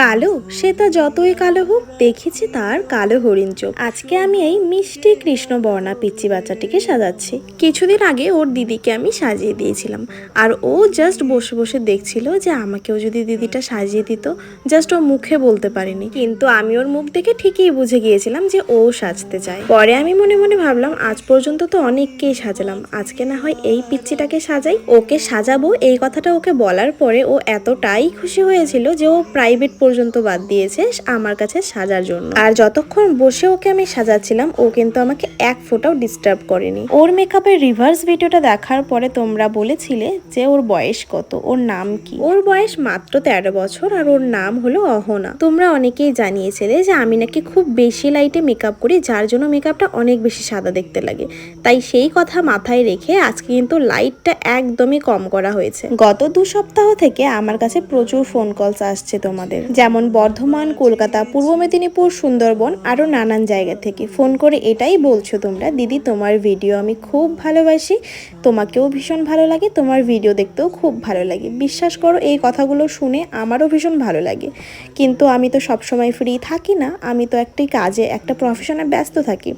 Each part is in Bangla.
কালো? সে তা যতই কালো হোক, দেখেছি তার কালো হরিণ চোখ। আজকে আমি এই মিষ্টি কৃষ্ণ বর্ণা পিচ্চি বাচ্চাটিকে সাজাচ্ছি। কিছুদিন আগে ওর দিদিকে আমি সাজিয়ে দিয়েছিলাম। আর ও জাস্ট বসে বসে দেখছিল যে আমাকেও যদি দিদিটা সাজিয়ে দিত জাস্ট ও মুখে বলতে পারিনি। কিন্তু আমি ওর মুখ দেখে ঠিকই বুঝে গিয়েছিলাম যে ও সাজতে চায়। পরে আমি মনে মনে ভাবলাম, আজ পর্যন্ত তো অনেককেই সাজালাম। আজকে না হয় এই পিচ্চিটাকে সাজাই, ওকে সাজাবো, এই কথাটা ওকে বলার পরে ও এতটাই খুশি হয়েছিল যে ও প্রাইভেট পর্যন্ত বাদ দিয়েছে আমার কাছে সাজার জন্য। আর যতক্ষণ বসে ওকে আমি সাজাচ্ছিলাম, ও কিন্তু আমাকে এক ফোঁটাও ডিস্টার্ব করেনি। ওর মেকআপের রিভার্স ভিডিওটা দেখার পরে তোমরা বলেছিলে যে ওর বয়স কত, ওর নাম কি? ওর বয়স মাত্র তেরো বছর আর ওর নাম হলো অহনা। তোমরা অনেকেই জানিয়েছিলে যে আমি নাকি খুব বেশি লাইটে মেকআপ করি, যার জন্য মেকআপটা অনেক বেশি সাদা দেখতে লাগে। তাই সেই কথা মাথায় রেখে আজকে কিন্তু লাইটটা একদমই কম করা হয়েছে। গত দু সপ্তাহ থেকে আমার কাছে প্রচুর ফোন কলস আসছে তোমাদের। যেমন বর্ধমান, কলকাতা, পূর্ব মেদিনীপুর, সুন্দরবন, আরও নানান জায়গা থেকে। ফোন করে এটাই বলছো তোমরা, দিদি, তোমার ভিডিও আমি খুব ভালোবাসি, তোমাকেও ভীষণ ভালো লাগে, তোমার ভিডিও দেখতেও খুব ভালো লাগে। বিশ্বাস করো, এই কথাগুলো শুনে আমারও ভীষণ ভালো লাগে। কিন্তু আমি তো সবসময় ফ্রি থাকি না, আমি তো একটি কাজে, একটা প্রফেশনে ব্যস্ত থাকি।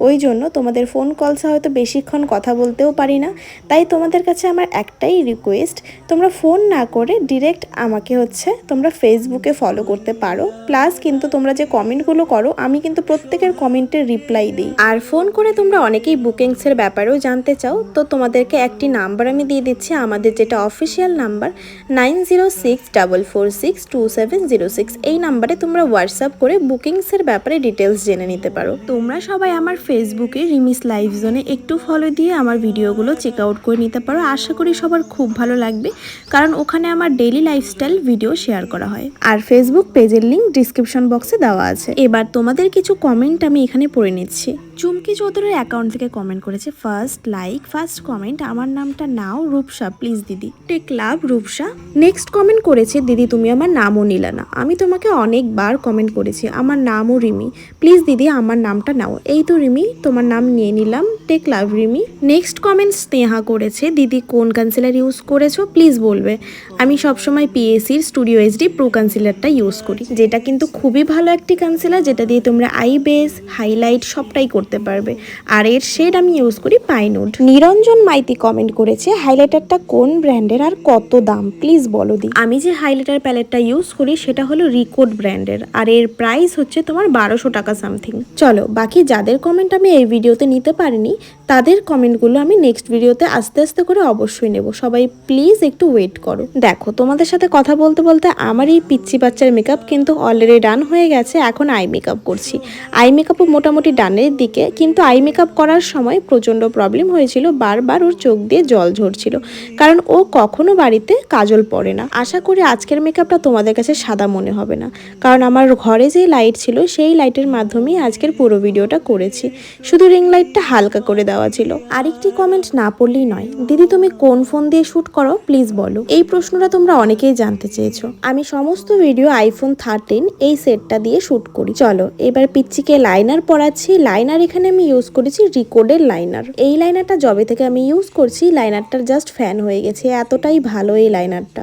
ওই জন্য তোমাদের ফোন কলসে হয়তো বেশিক্ষণ কথা বলতেও পারি না। তাই তোমাদের কাছে আমার একটাই রিকোয়েস্ট তোমরা ফোন না করে ডিরেক্ট আমাকে হচ্ছে, তোমরা ফেসবুকে ফলো করতে পারো। প্লাস কিন্তু তোমরা যে কমেন্টগুলো করো, আমি কিন্তু প্রত্যেকের কমেন্টের রিপ্লাই দিই। আর ফোন করে তোমরা অনেকেই বুকিংসের ব্যাপারেও জানতে চাও, তো তোমাদেরকে একটি নাম্বার আমি দিয়ে দিচ্ছি। আমাদের যেটা official number nine zero six four six two seven zero six এই নাম্বারে তোমরা হোয়াটসঅ্যাপ করে বুকিংসের ব্যাপারে ডিটেলস জেনে নিতে পারো। তোমরা সবাই আমার ফেসবুকে রিমিস লাইভ জোনে একটু ফলো দিয়ে আমার ভিডিওগুলো চেক আউট করে নিতে পারো। আশা করি সবার খুব ভালো লাগবে, কারণ ওখানে আমার ডেইলি লাইফস্টাইল ভিডিও শেয়ার করা হয়। আর ফেসবুক পেজের লিঙ্ক ডিসক্রিপশন বক্সে দেওয়া আছে। এবার তোমাদের কিছু কমেন্ট আমি এখানে পড়ে নিচ্ছি। চুমকি চৌধুরীর অ্যাকাউন্ট থেকে কমেন্ট করেছে ফার্স্ট লাইক ফার্স্ট কমেন্ট আমার নামটা নাও রূপসা প্লিজ দিদি। Take love Rupsa. Next comment করেছে, দিদি, তুমি আমার নামও নিলে না। আমি তোমাকে অনেকবার কমেন্ট করেছি, আমার নামও রিমি। প্লিজ দিদি, আমার নামটা নাও। এই তো রিমি, তোমার নাম নিয়ে নিলাম take love Rimi. Next comment Sneha করেছে, দিদি, কোন কনসিলার ইউজ করেছ? প্লিজ বলবে। আমি সবসময় পিএসির স্টুডিও এইচডি প্রো কনসিলারটা ইউজ করি, যেটা কিন্তু খুবই ভালো একটি কনসিলার যেটা দিয়ে তোমরা আই বেস হাইলাইট সবটাই করতে পারবে। আর এর শেড আমি ইউজ করি পাইনুড নিরঞ্জন মাইতি কমেন্ট করেছে হাইলাইটারটা কোন ব্র্যান্ডের আর কত দাম? প্লিজ বলো দি। আমি যে হাইলাইটার প্যালেটটা ইউজ করি, সেটা হলো রিকোড ব্র্যান্ডের আর এর প্রাইস হচ্ছে তোমার বারোশো টাকা সামথিং চলো, বাকি যাদের কমেন্ট আমি এই ভিডিওতে নিতে পারিনি, তাদের কমেন্টগুলো আমি নেক্সট ভিডিওতে আস্তে আস্তে করে অবশ্যই নেব। সবাই প্লিজ একটু ওয়েট করো। দেখো, তোমাদের সাথে কথা বলতে বলতে আমার এই পিচ্ছি বাচ্চার মেকআপ কিন্তু অলরেডি ডান হয়ে গেছে। এখন আই মেকআপ করছি। আই মেকআপও মোটামুটি ডানের দিকে কিন্তু আই মেকআপ করার সময় প্রচণ্ড প্রবলেম হয়েছিল, বারবার ওর চোখ দিয়ে জল ঝরছিল, কারণ ও কখনো বাড়িতে কাজল পরে না। আশা করি আজকের মেকআপটা তোমাদের কাছে সাদা মনে হবে না, কারণ আমার ঘরে যে লাইট ছিল, সেই লাইটের মাধ্যমেই আজকের পুরো ভিডিওটা করেছি। শুধু রিং লাইটটা হালকা করে দেওয়া ছিল। আরেকটি কমেন্ট না পড়লেই নয়, দিদি, তুমি কোন ফোন দিয়ে শ্যুট করো? প্লিজ বলো। এই প্রশ্নটা তোমরা অনেকেই জানতে চেয়েছো। আমি সমস্ত ভিডিও আইফোন থার্টিন এই সেটটা দিয়ে শ্যুট করি। চলো, এবার পিচ্চিকে লাইনার পরাচ্ছি। লাইনার এখানে আমি ইউজ করেছি রিকোডের লাইনার এই লাইনারটা জবে থেকে আমি ইউজ করছি লাইনারটার জাস্ট ফ্যান হয়ে গেছে এতটাই ভালো এই লাইনারটা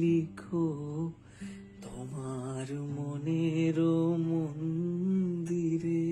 লিখো তোমার মনের মন্দিরে।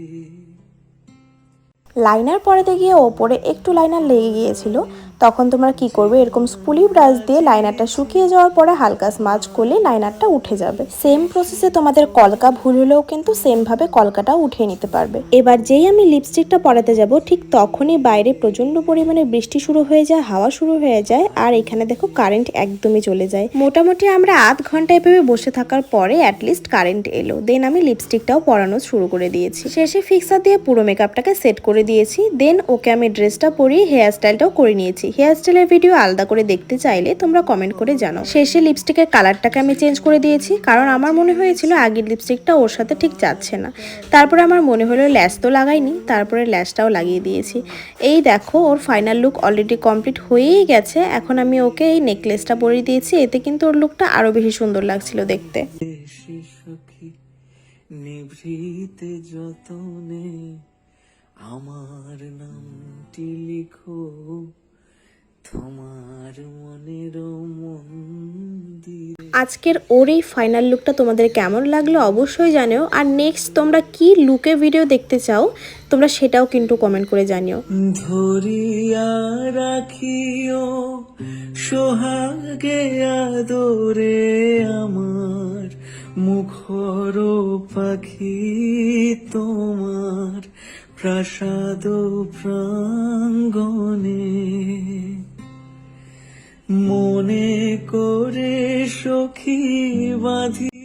লাইনার পরাতে গিয়ে ওপরে একটু লাইনার লেগে গিয়েছিল তখন তোমরা কি করবে? এরকম স্পুলি ব্রাশ দিয়ে লাইনারটা শুকিয়ে যাওয়ার পরে হালকা স্মাচ করলে লাইনারটা উঠে যাবে। সেম প্রসেসে তোমাদের কলকা ভুল হলেও কিন্তু সেম ভাবে কলকাটা উঠিয়ে নিতে পারবে। এবার যেই আমি লিপস্টিকটা পরাতে যাব, ঠিক তখনই বাইরে প্রচণ্ড পরিমাণে বৃষ্টি শুরু হয়ে যায়, হাওয়া শুরু হয়ে যায়, আর এখানে দেখো কারেন্ট একদমই চলে যায়। মোটামুটি আমরা আধ ঘণ্টা এভাবে বসে থাকার পরে অ্যাটলিস্ট কারেন্ট এলো। দেন আমি লিপস্টিকটাও পরানো শুরু করে দিয়েছি। শেষে ফিক্সার দিয়ে পুরো মেকআপটাকে সেট করে দিয়েছি। দেন ওকে আমি ড্রেসটা পরিয়ে হেয়ার স্টাইলটাও করে নিয়েছি। হেয়ার স্টাইলের ভিডিও আলাদা করে দেখতে চাইলে তোমরা কমেন্ট করে জানো শেষে লিপস্টিকের কালারটাকে আমি চেঞ্জ করে দিয়েছি, কারণ আমার মনে হয়েছিল আগের লিপস্টিকটা ওর সাথে ঠিক যাচ্ছে না। তারপরে আমার মনে হলো ল্যাস তো লাগাইনি, তারপরে ল্যাসটাও লাগিয়ে দিয়েছি। এই দেখো, ওর ফাইনাল লুক অলরেডি কমপ্লিট হয়েই গেছে, এখন আমি ওকে এই নেকলেসটা পরিয়ে দিয়েছি, এতে কিন্তু ওর লুকটা আরও বেশি সুন্দর লাগছিল দেখতে। নিভৃতে যতনে, আমার নামটি লিখো। আজকের ওর এই ফাইনাল লুকটা তোমাদের কেমন লাগল অবশ্যই জানিও। আর নেক্সট তোমরা কি লুকে ভিডিও দেখতে চাও তোমরা সেটাও কিন্তু কমেন্ট করে জানিও। ধরিয়া রাখিও সোহাগে আদরে আমার মুখর পাখি তোমার প্রাসাদ প্রাঙ্গণে। মনে করে সখী বাঁধি